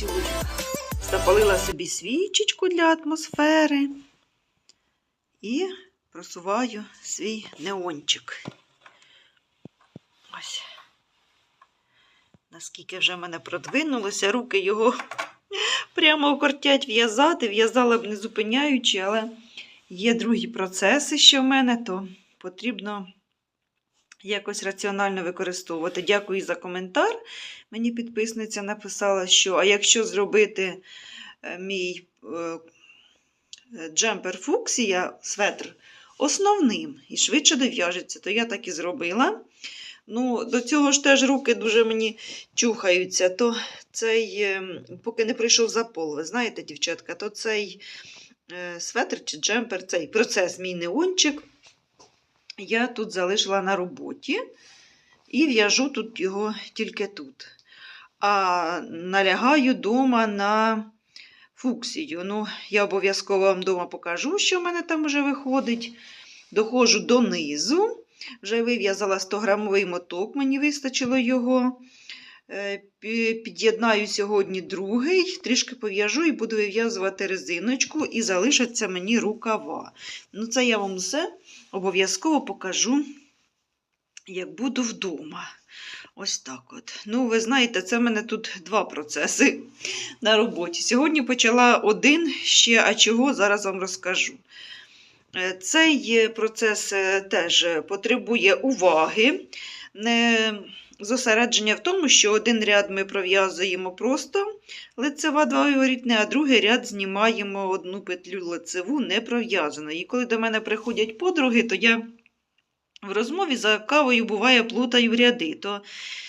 працюю. Запалила собі свічечку для атмосфери і просуваю свій неончик. Ось. Наскільки вже мене продвинулося, руки його прямо кортять в'язати. В'язала б не зупиняючи, але є другі процеси ще в мене, то потрібно якось раціонально використовувати. Дякую за коментар. Мені підписниця написала, що а якщо зробити е, мій е, джемпер фуксія, светр, основним і швидше дов'яжеться, то я так і зробила. Ну, До цього ж теж руки дуже мені чухаються, то цей, е, поки не прийшов запол, ви знаєте, дівчатка, то цей светр чи джемпер, цей процес мій неончик, я тут залишила на роботі і в'яжу тут його тільки тут. А налягаю вдома на фуксію. Ну, я обов'язково вам вдома покажу, що в мене там вже виходить. Доходжу донизу. Вже вив'язала 100-грамовий моток, мені вистачило його. Е, Під'єднаю сьогодні другий, трішки пов'яжу і буду вив'язувати резиночку, і залишаться мені рукава. Ну, це я вам все обов'язково покажу, як буду вдома. Ось так от. Ну, ви знаєте, це в мене тут два процеси на роботі. Сьогодні почала один ще, а чого зараз вам розкажу. Е, Цей е, процес е, теж потребує уваги, зосередження в тому, що один ряд ми пров'язуємо просто лицева два виворітне, а другий ряд знімаємо одну петлю лицеву не пров'язану. І коли до мене приходять подруги, то я в розмові за кавою буває плутаю ряди. То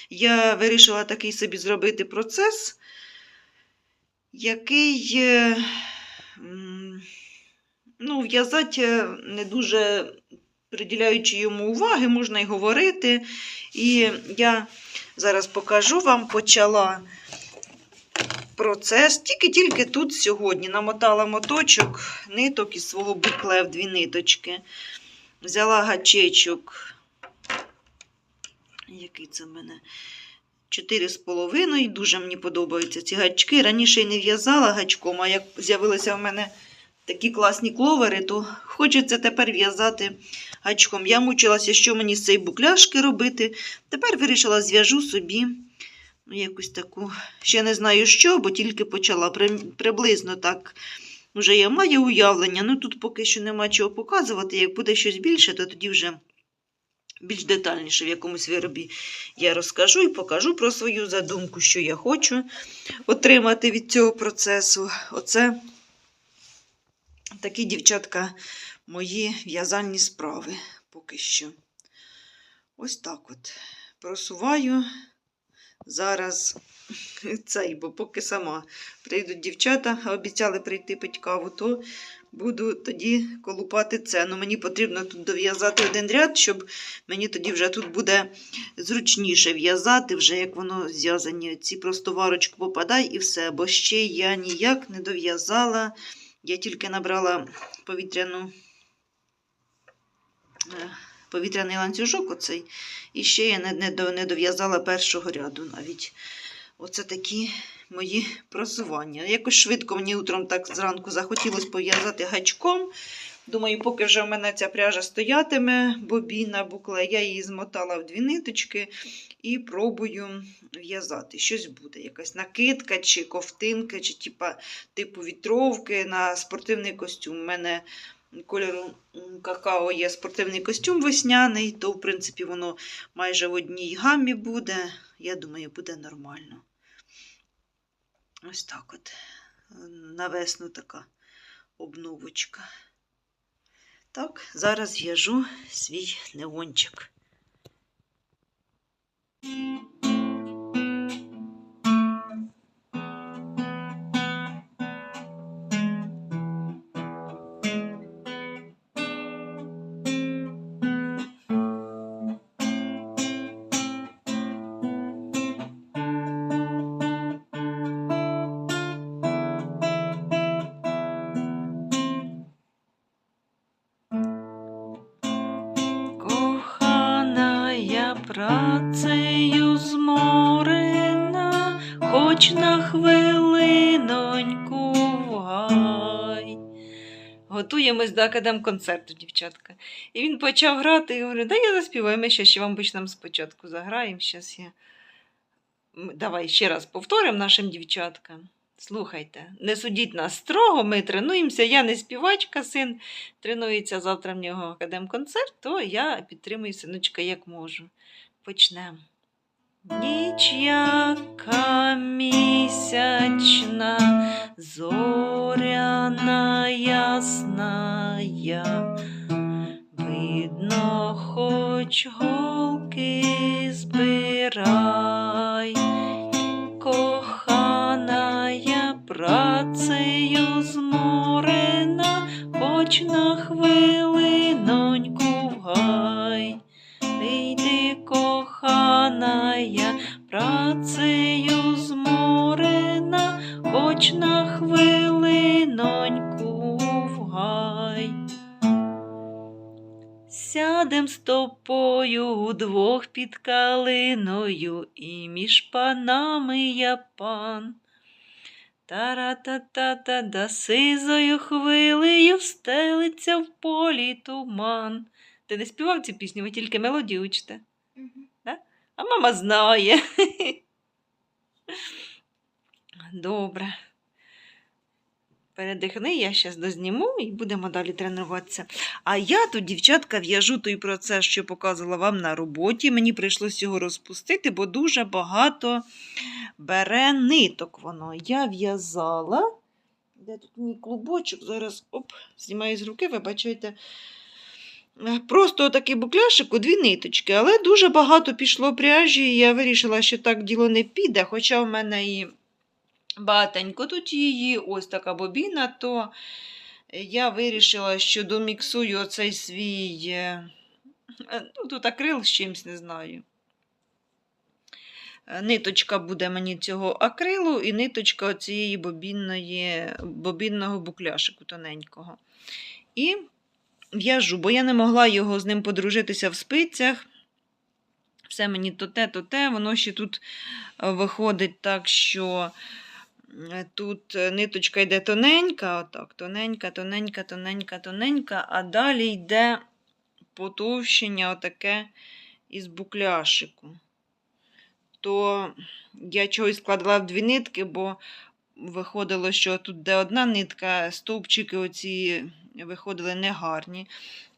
я вирішила такий собі зробити процес, який. е, ну, в'язати е, не дуже приділяючи йому уваги, можна й говорити. І я зараз покажу вам, почала процес. Тільки-тільки тут сьогодні намотала моточок ниток із свого букле в дві ниточки. Взяла гачечок. Який це в мене? Чотири з половиною. Дуже мені подобаються ці гачки. Раніше й не в'язала гачком, а як з'явилися в мене такі класні кловери, то хочеться тепер в'язати гачком. Я мучилася, що мені з цієї букляшки робити. Тепер вирішила, зв'яжу собі ну, якусь таку, ще не знаю що, бо тільки почала приблизно так. Вже я маю уявлення, ну тут поки що нема чого показувати. Як буде щось більше, то тоді вже більш детальніше в якомусь виробі я розкажу і покажу про свою задумку, що я хочу отримати від цього процесу. Оце такі, дівчатка, мої в'язальні справи поки що. Ось так от. Просуваю зараз цей, бо поки сама прийдуть дівчата, обіцяли прийти пить каву, то буду тоді колупати це. Ну, мені потрібно тут дов'язати один ряд, щоб мені тоді вже тут буде зручніше в'язати, вже як воно зв'язані. Ці просто варочку попадай і все. Бо ще я ніяк не дов'язала. Я тільки набрала повітряну. е, Повітряний ланцюжок оцей, і ще я не, дов'язала першого ряду навіть. Оце такі мої просування. Якось швидко мені утром так зранку захотілося пов'язати гачком. Думаю, поки вже в мене ця пряжа стоятиме, бобіна, букла, я її змотала в дві ниточки і пробую в'язати. Щось буде, якась накидка чи ковтинка, чи типа, типу вітровки на спортивний костюм. У мене кольору какао є спортивний костюм весняний, то, в принципі, воно майже в одній гамі буде. Я думаю, буде нормально. Ось так от. На весну така обновочка. Так, зараз в'яжу свій неончик. До академконцерту, дівчатка. І він почав грати і говорить, да я заспіваю, ми ще, ще вам почнемо спочатку заграємо. Щас я... Давай ще раз повторимо нашим дівчаткам. Слухайте, не судіть нас строго, ми тренуємося. Я не співачка, син тренується завтра в нього академконцерт, то я підтримую синочка як можу. Почнемо. Ніч яка місячна, зоряна ясна, я, видно, хоч голки збирай, кохана я працею зморена, хоч на хвилиноньку в гай. Вийди, кохана я, працею зморена, хоч на хвилиноньку в гай. Сядем з тобою удвох під калиною, і між панами я пан. Тара-та-та-та, да сизою хвилею стелиться в полі туман. Ти не співав цю пісню, ви тільки мелодію учите. А мама знає. Добре. Передихни, я зараз дозніму і будемо далі тренуватися. А я тут, дівчатка, в'яжу той процес, що показувала вам на роботі. Мені прийшлося його розпустити, бо дуже багато бере ниток воно. Я в'язала. Де тут мій клубочок? Зараз оп, знімаю з руки, вибачайте. Просто такий букляшик у дві ниточки, але дуже багато пішло пряжі, і я вирішила, що так діло не піде, хоча в мене і багатенько тут її, ось така бобіна, то я вирішила, що доміксую оцей свій, е, е, ну, тут акрил з чимсь, не знаю. Е, Ниточка буде мені цього акрилу і ниточка цієї бобінного букляшику тоненького. І в'яжу, бо я не могла його з ним подружитися в спицях. Все мені то те, то те. Воно ще тут е, виходить так, що е, тут е, ниточка йде тоненька, отак, тоненька, тоненька, тоненька, тоненька, а далі йде потовщення отаке із букляшику. То я чогось складала в дві нитки, бо виходило, що тут де одна нитка, стовпчики оці виходили негарні.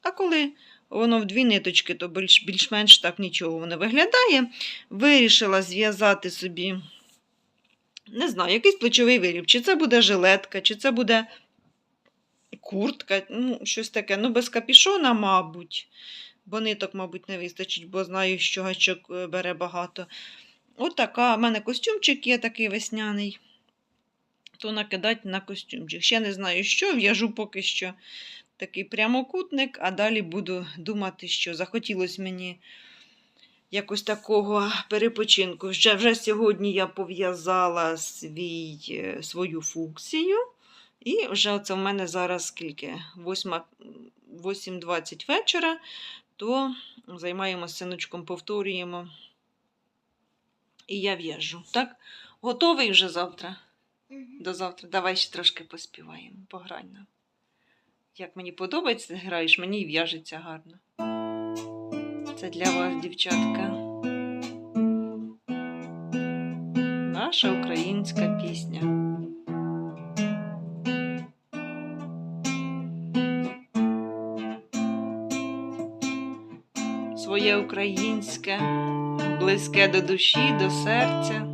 А коли воно в дві ниточки, то більш- більш-менш так нічого воно виглядає. Вирішила зв'язати собі, не знаю, якийсь плечовий виріб. Чи це буде жилетка, чи це буде куртка, ну, щось таке. Ну, без капішона, мабуть. Бо ниток, мабуть, не вистачить, бо знаю, що гачок е, бере багато. От така, в мене костюмчик є такий весняний. То накидати на костюмчик. Ще не знаю, що, в'яжу поки що такий прямокутник, а далі буду думати, що захотілося мені якось такого перепочинку. Вже, вже сьогодні я пов'язала е, свою фуксію. І вже це в мене зараз скільки? 8.20 вечора, то займаємося синочком, повторюємо. І я в'яжу. Так? Готовий вже завтра? До завтра. Давай ще трошки поспіваємо. Пограй нам. Як мені подобається, граєш, мені і в'яжеться гарно. Це для вас, дівчатка. Наша українська пісня. Своє українське, близьке до душі, до серця.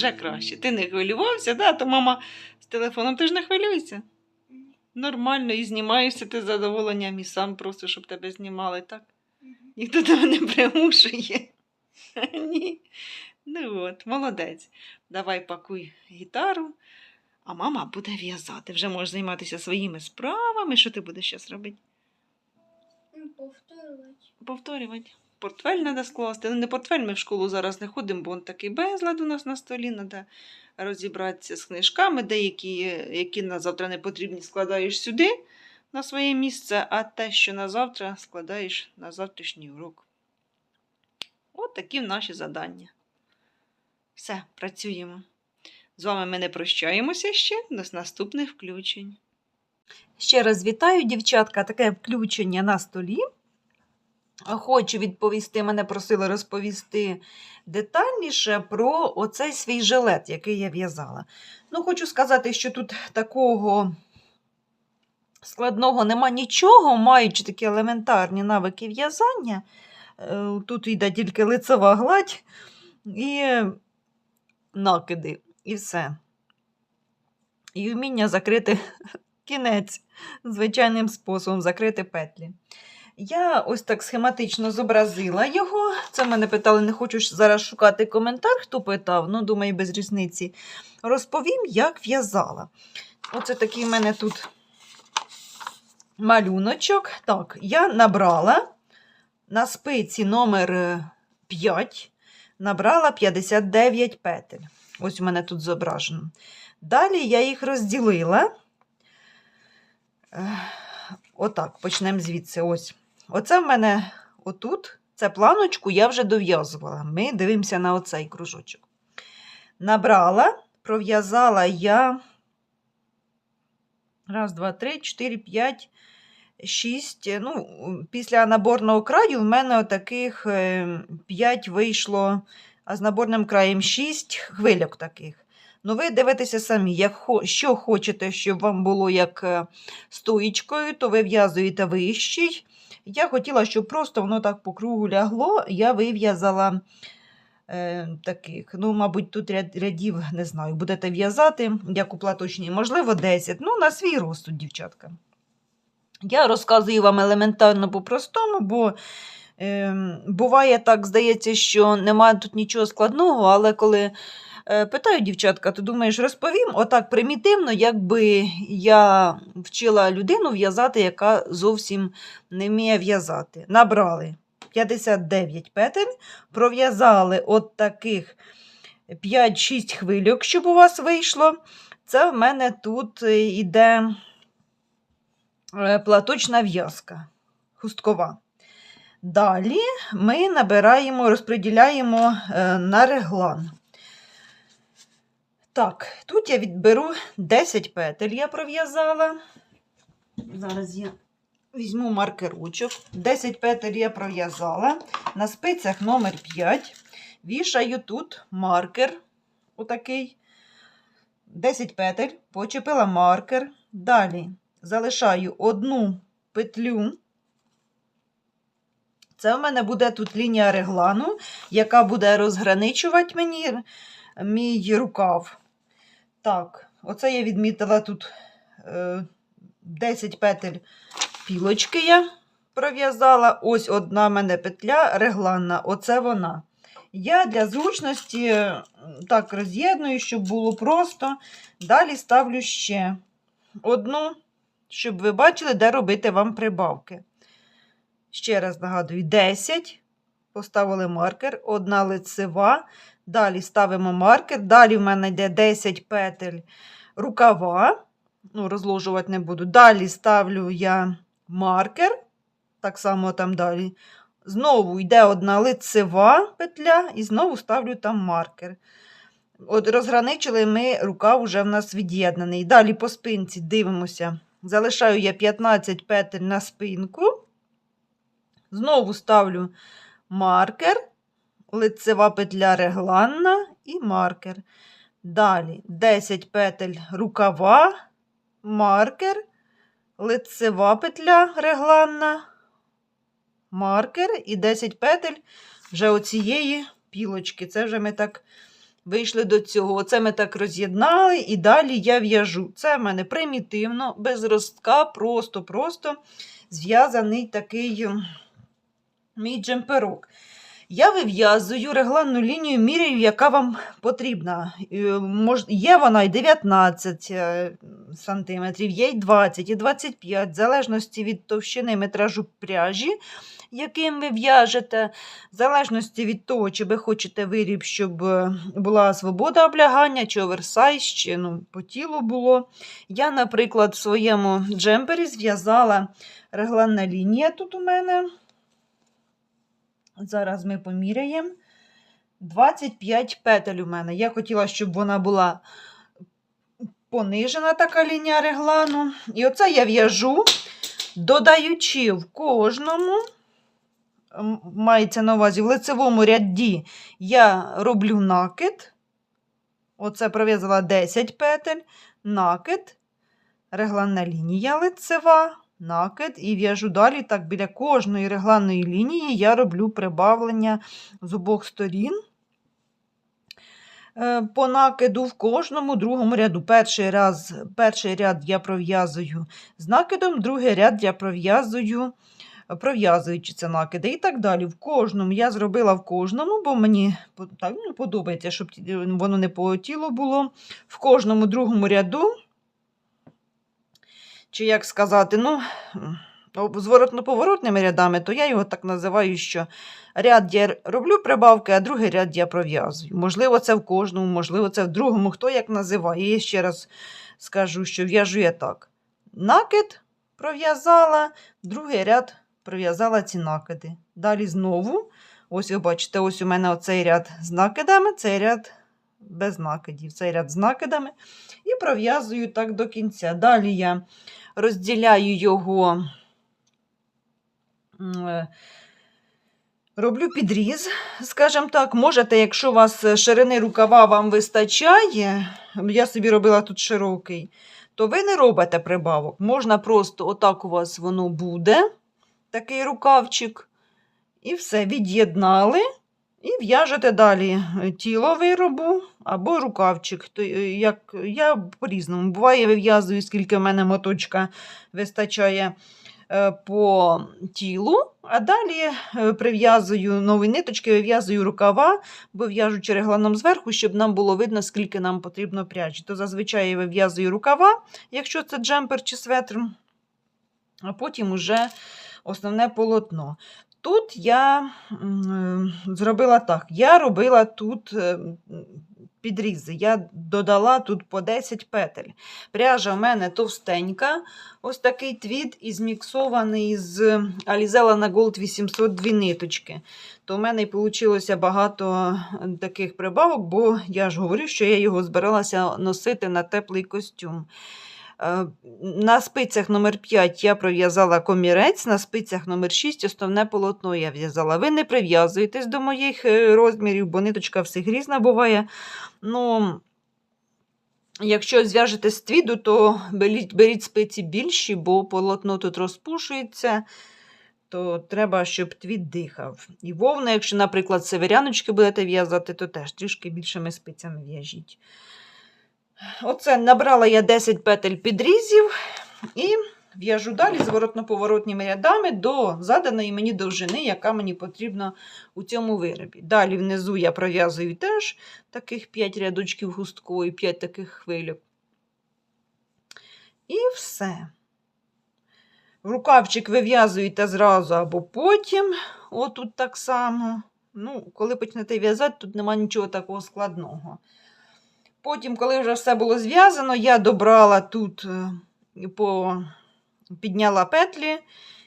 Вже краще. Ти не хвилювався, да? то мама з телефоном ти ж не хвилюйся. Нормально, і знімаєшся ти з задоволенням, і сам просто, щоб тебе знімали, так? Ніхто тебе не примушує. Ні. Ну от, молодець. Давай пакуй гітару, а мама буде в'язати. Вже можеш займатися своїми справами. Що ти будеш зараз робити? Повторювати. Повторювати. Портфель треба скласти. Ну, не портфель, ми в школу зараз не ходимо, бо он такий безлад у нас на столі. Треба розібратися з книжками, деякі, які на завтра не потрібні, складаєш сюди на своє місце, а те, що на завтра складаєш на завтрашній урок. От такі наші завдання. Все, працюємо. З вами ми не прощаємося ще до наступних включень. Ще раз вітаю, дівчатка, таке включення на столі. Хочу відповісти, мене просили розповісти детальніше про оцей свій жилет, який я в'язала. Ну, хочу сказати, що тут такого складного нема нічого, маючи такі елементарні навики в'язання. Е, Тут йде тільки лицева гладь і накиди, і все. І вміння закрити кінець звичайним способом, закрити петлі. Я ось так схематично зобразила його. Це мене питали, не хочу зараз шукати коментар, хто питав, ну, думаю, без різниці. Розповім, як в'язала. Оце такий в мене тут малюночок. Так, я набрала на спиці номер 5, набрала 59 петель. Ось у мене тут зображено. Далі я їх розділила. Отак, почнемо звідси. Ось. Оце в мене отут, це планочку я вже дов'язувала. Ми дивимося на оцей кружочок. Набрала, пров'язала я. Раз, два, три, чотири, п'ять, шість. Ну, після наборного краю в мене отаких е, п'ять вийшло, а з наборним краєм шість хвильок таких. Ну, ви дивитеся самі, як, що хочете, щоб вам було як е, стоїчкою, то ви в'язуєте вищий. Я хотіла, щоб просто воно так по кругу лягло, я вив'язала е, таких. Ну, мабуть, тут ряд, рядів, не знаю, будете в'язати, як у платочній, можливо, 10. Ну, на свій розсуд, дівчатка. Я розказую вам елементарно по-простому, бо е, буває так, здається, що немає тут нічого складного, але коли питаю дівчатка, то думаєш, розповім отак примітивно, якби я вчила людину в'язати, яка зовсім не вміє в'язати. Набрали 59 петель, пров'язали от таких 5-6 хвильок, щоб у вас вийшло. Це в мене тут е, іде е, платочна в'язка, хусткова. Далі ми набираємо, розподіляємо е, на реглан. Так, тут я відберу 10 петель, я пров'язала. Зараз я візьму маркерочок. 10 петель я пров'язала. На спицях номер 5 вішаю тут маркер. Отакий. 10 петель, почепила маркер. Далі залишаю одну петлю. Це в мене буде тут лінія реглану, яка буде розграничувати мені мій рукав. Так, оце я відмітила тут е, 10 петель пілочки я пров'язала. Ось одна в мене петля регланна, оце вона. Я для зручності так роз'єдную, щоб було просто. Далі ставлю ще одну, щоб ви бачили, де робити вам прибавки. Ще раз нагадую, 10. Поставили маркер, одна лицева. Далі ставимо маркер. Далі в мене йде 10 петель рукава. Ну, розложувати не буду. Далі ставлю я маркер. Так само там далі. Знову йде одна лицева петля, і знову ставлю там маркер. От розграничили ми, рукав вже в нас від'єднаний. Далі по спинці дивимося. Залишаю я 15 петель на спинку. Знову ставлю маркер, лицева петля регланна і маркер. Далі 10 петель рукава, маркер, лицева петля регланна, маркер і 10 петель вже оцієї пілочки. Це вже ми так вийшли до цього. Оце ми так роз'єднали, і далі я в'яжу. Це в мене примітивно, без ростка, просто-просто зв'язаний такий мій джемперок. Я вив'язую регланну лінію, міряю, яка вам потрібна. Е, Є вона і 19 е, сантиметрів, є й 20, і 25, в залежності від товщини метражу пряжі, яким ви в'яжете, в залежності від того, чи ви хочете виріб, щоб е, була свобода облягання, чи оверсайз, чи ну, по тілу було. Я, наприклад, в своєму джемпері зв'язала регланна лінія тут у мене. Зараз ми поміряємо. 25 петель у мене. Я хотіла, щоб вона була понижена така лінія реглану. І оце я в'яжу, додаючи в кожному, мається на увазі, в лицевому ряді я роблю накид. Оце пров'язала 10 петель, накид, регланна лінія лицева, накид і в'яжу далі. Так, біля кожної регланної лінії я роблю прибавлення з обох сторін. Е, По накиду в кожному другому ряду. Перший, раз, перший ряд я пров'язую з накидом, другий ряд я пров'язую, пров'язуючи це накиди. І так далі. В кожному я зробила в кожному, бо мені так, подобається, щоб воно не по тілу було. В кожному другому ряду чи як сказати, ну, зворотно-поворотними рядами, то я його так називаю, що ряд я роблю прибавки, а другий ряд я пров'язую. Можливо, це в кожному, можливо, це в другому, хто як називає. Я ще раз скажу, що в'яжу я так. Накид пров'язала, другий ряд пров'язала ці накиди. Далі знову, ось ви бачите, ось у мене оцей ряд з накидами, цей ряд без накидів, цей ряд з накидами. І пров'язую так до кінця. Далі я розділяю його, е, роблю підріз, скажімо так. Можете, якщо у вас ширини рукава вам вистачає, я собі робила тут широкий, то ви не робите прибавок. Можна просто отак у вас воно буде, такий рукавчик, і все, від'єднали. І в'яжете далі е, тіло виробу або рукавчик. Е, як, я по-різному. Буває, вив'язую, скільки в мене моточка вистачає е, по тілу, а далі прив'язую нові ниточки, вив'язую рукава, бо в'яжу черегланом зверху, щоб нам було видно, скільки нам потрібно пряжі. То зазвичай я вив'язую рукава, якщо це джемпер чи светр, а потім уже основне полотно. Тут я е, зробила так. Я робила тут е, підрізи. Я додала тут по 10 петель. Пряжа в мене товстенька, ось такий твід і зміксований з Alizella на Gold 802 ниточки. То в мене вийшло багато таких прибавок, бо я ж говорю, що я його збиралася носити на теплий костюм. Е, На спицях номер 5 я пров'язала комірець, на спицях номер 6 основне полотно я в'язала. Ви не прив'язуєтесь до моїх е, розмірів, бо ниточка всіх різна буває. Ну, якщо зв'яжете з твіду, то беріть, беріть спиці більші, бо полотно тут розпушується. То треба, щоб твіт дихав. І вовна, якщо, наприклад, северяночки будете в'язати, то теж трішки більшими спицями в'яжіть. Оце набрала я 10 петель підрізів і в'яжу далі зворотно-поворотніми рядами до заданої мені довжини, яка мені потрібна у цьому виробі. Далі внизу я пров'язую теж таких 5 рядочків густкової, 5 таких хвильок. І все. Рукавчик вив'язуєте зразу або потім, отут так само. Ну, коли почнете в'язати, тут нема нічого такого складного. Потім, коли вже все було зв'язано, я добрала тут, е, по, підняла петлі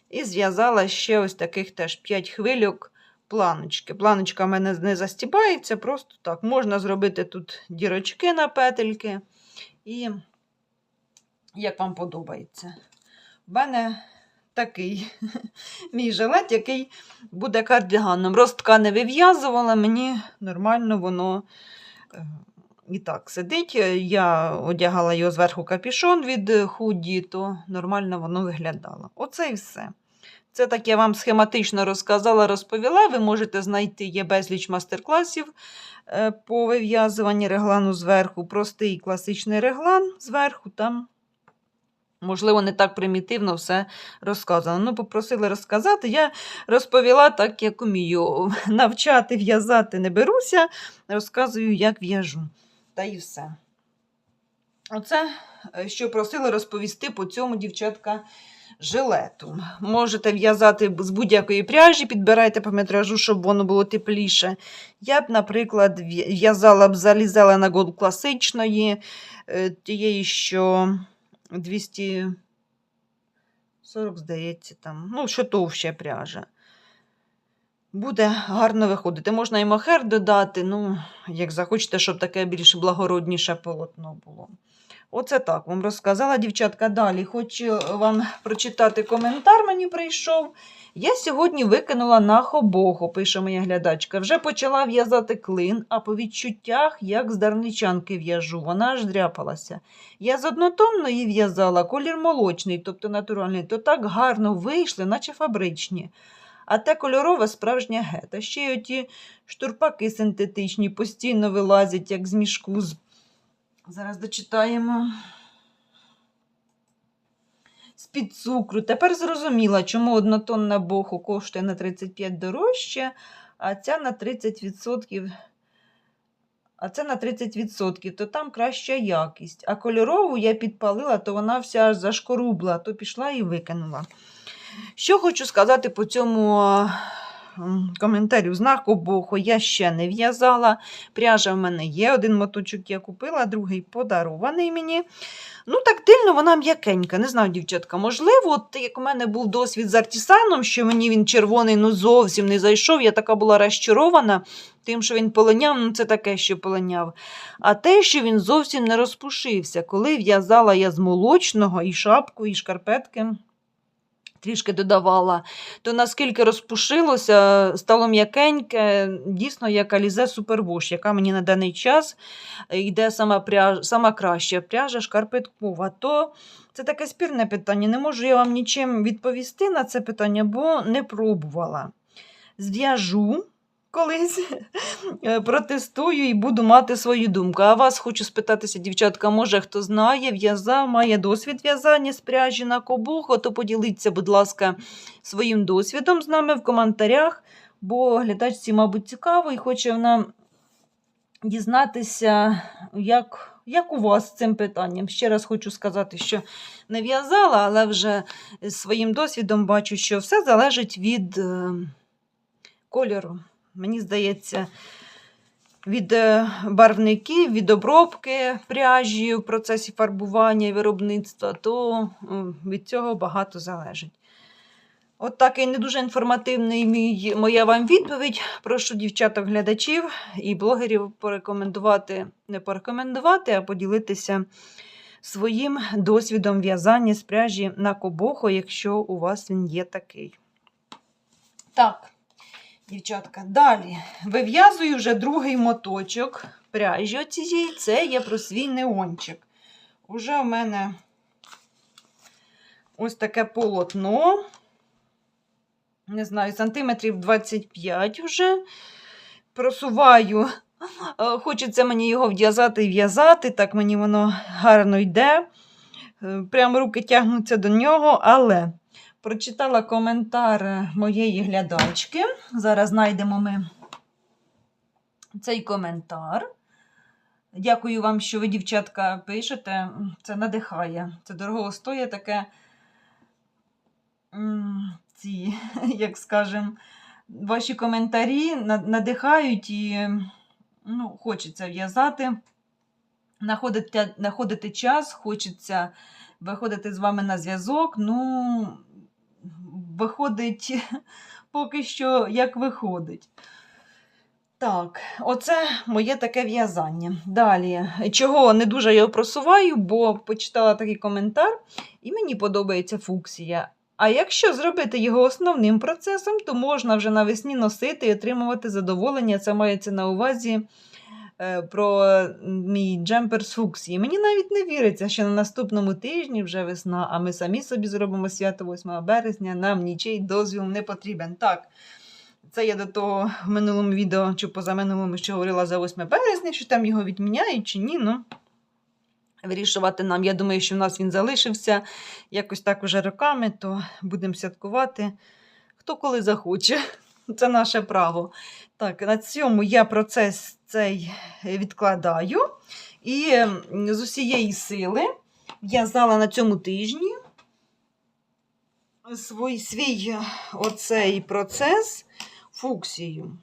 і зв'язала ще ось таких теж 5 хвильок планочки. Планочка в мене не застібається, просто так. Можна зробити тут дірочки на петельки. І як вам подобається. В мене такий мій жилет, який буде кардиганом. Ростка не вив'язувала, мені нормально воно. Е, і так сидить. Я одягала його зверху капішон від худі, то нормально воно виглядало. Оце і все. Це так я вам схематично розказала, розповіла. Ви можете знайти є безліч мастер-класів е, по вив'язуванні реглану зверху. Простий класичний реглан зверху, там Можливо, не так примітивно все розказано. Ну, попросили розказати. Я розповіла так, як умію. Навчати в'язати не беруся, розказую, як в'яжу. Та і все. Оце, е, що просили розповісти по цьому, дівчатка, жилету. Можете в'язати з будь-якої пряжі, підбирайте по метражу, щоб воно було тепліше. Я б, наприклад, в'язала б залізала на гол класичної, е, тієї, що 240, здається, там, ну, що товща пряжа. Буде гарно виходити. Можна і мохер додати, ну, як захочете, щоб таке більш благородніше полотно було. Оце так вам розказала дівчатка. Далі хочу вам прочитати коментар, мені прийшов. Я сьогодні викинула на хобоху, пише моя глядачка. Вже почала в'язати клин, а по відчуттях, як з дарничанки в'яжу, вона аж дряпалася. Я з однотонної в'язала колір молочний, тобто натуральний, то так гарно вийшли, наче фабричні. А те кольорове справжнє гета. Ще й оті штурпаки синтетичні постійно вилазять, як з мішку. Зараз дочитаємо. З-під цукру. Тепер зрозуміла, чому однотонна боху коштує на 35 дорожче, а ця на 30%. А це на 30%, то там краща якість. А кольорову я підпалила, то вона вся зашкорубла, то пішла і викинула. Що хочу сказати по цьому коментарю. Знаку боху я ще не в'язала. Пряжа в мене є. Один моточок я купила, другий подарований мені. Ну, тактильно вона м'якенька. Не знаю, дівчатка. Можливо, от як у мене був досвід з артісаном, що мені він червоний ну зовсім не зайшов. Я така була розчарована тим, що він полиняв, ну це таке, що полиняв. А те, що він зовсім не розпушився. Коли в'язала я з молочного і шапку, і шкарпетки. Трішки додавала, то наскільки розпушилося, стало м'якеньке, дійсно як Алізе Супервош, яка мені на даний час е, йде сама, пряж, сама краща пряжа шкарпеткова. То це таке спірне питання. Не можу я вам нічим відповісти на це питання, бо не пробувала. Зв'яжу колись, е, протестую і буду мати свою думку. А вас хочу спитатися, дівчатка, може хто знає, в'язав, має досвід в'язання з пряжі на кобуху, то поділіться, будь ласка, своїм досвідом з нами в коментарях, бо глядачці, мабуть, цікаво і хоче вона дізнатися, як, як у вас з цим питанням. Ще раз хочу сказати, що не в'язала, але вже своїм досвідом бачу, що все залежить від е, кольору. Мені здається, від е, барвників, від обробки пряжі в процесі фарбування і виробництва, то від цього багато залежить. От такий не дуже інформативний мій, моя вам відповідь. Прошу дівчаток-глядачів і блогерів порекомендувати, не порекомендувати, а поділитися своїм досвідом в'язання з пряжі на кобохо, якщо у вас він є такий. Так, дівчатка, далі вив'язую вже другий моточок пряжі оцієї. Це є про свій неончик. Уже в мене ось таке полотно не знаю, сантиметрів 25 вже. Просуваю. Е, Хочеться мені його в'язати і в'язати, так мені воно гарно йде. Е, Прямо руки тягнуться до нього, але прочитала коментар моєї глядачки. Зараз знайдемо ми цей коментар. Дякую вам, що ви, дівчатка, пишете. Це надихає. Це дорого стоїть таке. Ці, як скажем, ваші коментарі надихають і ну, хочеться в'язати, знаходити, знаходити час, хочеться виходити з вами на зв'язок. Ну, виходить поки що, як виходить. Так, оце моє таке в'язання. Далі, чого не дуже його просуваю, бо почитала такий коментар, і мені подобається фуксія. А якщо зробити його основним процесом, то можна вже навесні носити і отримувати задоволення. Це мається на увазі про мій джемпер з фуксії. Мені навіть не віриться, що на наступному тижні вже весна, а ми самі собі зробимо свято 8 березня, нам нічий дозвіл не потрібен. Так, це я до того в минулому відео чи позаминулому, що говорила за 8 березня, що там його відміняють чи ні. Ну, вирішувати нам. Я думаю, що в нас він залишився якось так уже роками, то будемо святкувати. Хто коли захоче. Це наше право. Так, на цьому я процес цей відкладаю. І з усієї сили в'язала на цьому тижні свій, свій е, оцей процес фуксію.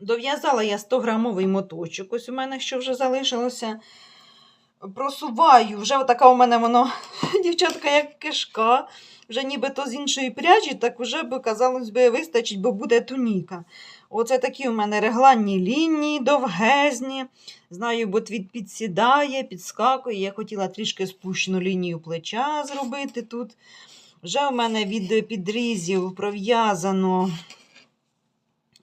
Дов'язала я 100 грамовий моточок, ось у мене що вже залишилося. Просуваю, вже така у мене воно, дівчатка, як кишка, вже нібито з іншої пряжі, так вже би, казалось би, вистачить, бо буде туніка. Оце такі у мене регланні лінії, довгезні. Знаю, бо твіт підсідає, підскакує. Я хотіла трішки спущену лінію плеча зробити тут. Вже у мене від підрізів пров'язано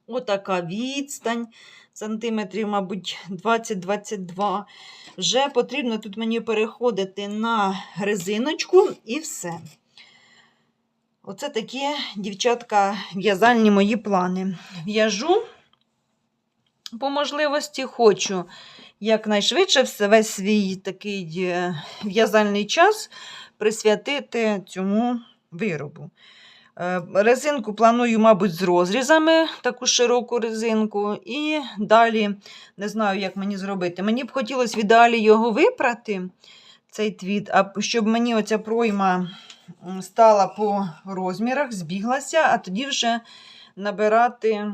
отака відстань, сантиметрів, мабуть, 20-22. Вже потрібно тут мені переходити на резиночку і все. Оце такі, дівчатка, в'язальні мої плани. В'яжу по можливості, хочу якнайшвидше весь свій такий е, в'язальний час присвятити цьому виробу. Е, Резинку планую, мабуть, з розрізами, таку широку резинку. І далі не знаю, як мені зробити. Мені б хотілося в ідеалі його випрати, цей твіт, а щоб мені оця пройма стала по розмірах, збіглася, а тоді вже набирати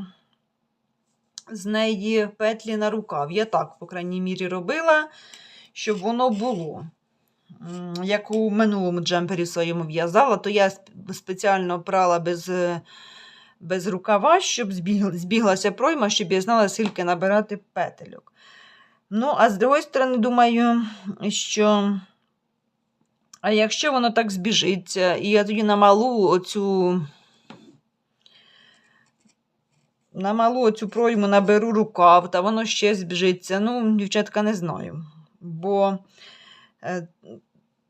з неї петлі на рукав. Я так, по крайній мірі, робила, щоб воно було. Як у минулому джемпері своєму в'язала, то я сп- спеціально прала без, без рукава, щоб збіглася пройма, щоб я знала, скільки набирати петельок. Ну, а з другої сторони, думаю, що. А якщо воно так збіжиться, і я тоді на малу оцю. На малу оцю пройму наберу рукав, та воно ще збіжиться. Ну, дівчатка, не знаю. Бо е,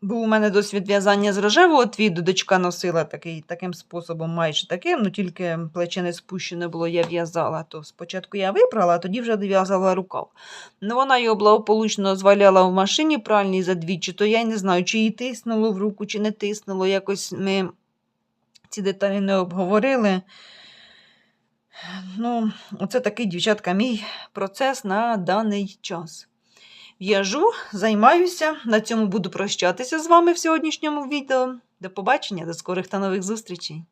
був у мене досвід в'язання з рожевого твіду, дочка носила такий, таким способом, майже таким, ну тільки плече не спущене було, я в'язала. То спочатку я випрала, а тоді вже дов'язала рукав. Ну, вона його благополучно зваляла в машині пральній задвічі, то я й не знаю, чи їй тиснуло в руку, чи не тиснуло. Якось ми ці деталі не обговорили. Ну, оце такий, дівчатка, мій процес на даний час. В'яжу, займаюся. На цьому буду прощатися з вами в сьогоднішньому відео. До побачення, до скорих та нових зустрічей!